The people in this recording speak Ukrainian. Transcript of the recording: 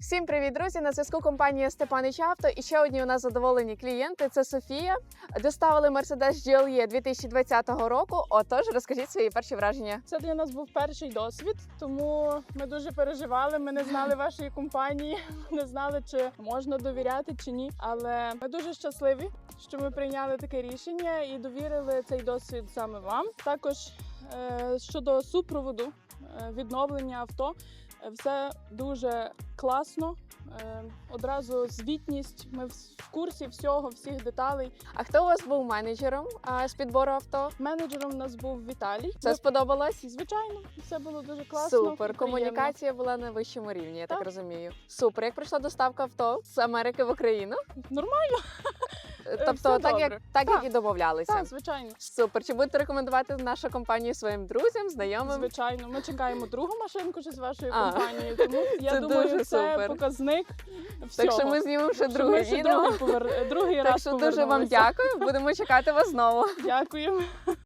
Всім привіт, друзі! На зв'язку компанія Степанич Авто. І ще одні у нас задоволені клієнти. Це Софія. Доставили Mercedes GLE 2020 року. Отож, розкажіть свої перші враження. Це для нас був перший досвід, тому ми дуже переживали. Ми не знали вашої компанії, не знали, чи можна довіряти чи ні. Але ми дуже щасливі, що ми прийняли таке рішення і довірили цей досвід саме вам. Також е, щодо супроводу відновлення авто, е, все дуже класно. Е, Одразу звітність. Ми в курсі всього, всіх деталей. А хто у вас був менеджером з підбору авто? Менеджером у нас був Віталій. Це Ми- сподобалось? звичайно, все було дуже класно. Супер. приємно. Комунікація була на вищому рівні, я так, Так. розумію. Супер. Як прийшла доставка авто з Америки в Україну? Нормально. Тобто, все так як добре. так, як і домовлялися. Так, звичайно. Супер. Чи будете рекомендувати нашу компанію своїм друзям, знайомим? Звичайно, ми чекаємо другу машинку ще з вашою А. компанією. Тому я Це думаю, дуже це супер. показник. Всього. Так що ми знімемо ще Що ми друге ще відео. Другий, повер... другий Так раз що дуже вам повернулися. дякую. Будемо чекати вас знову. Дякую.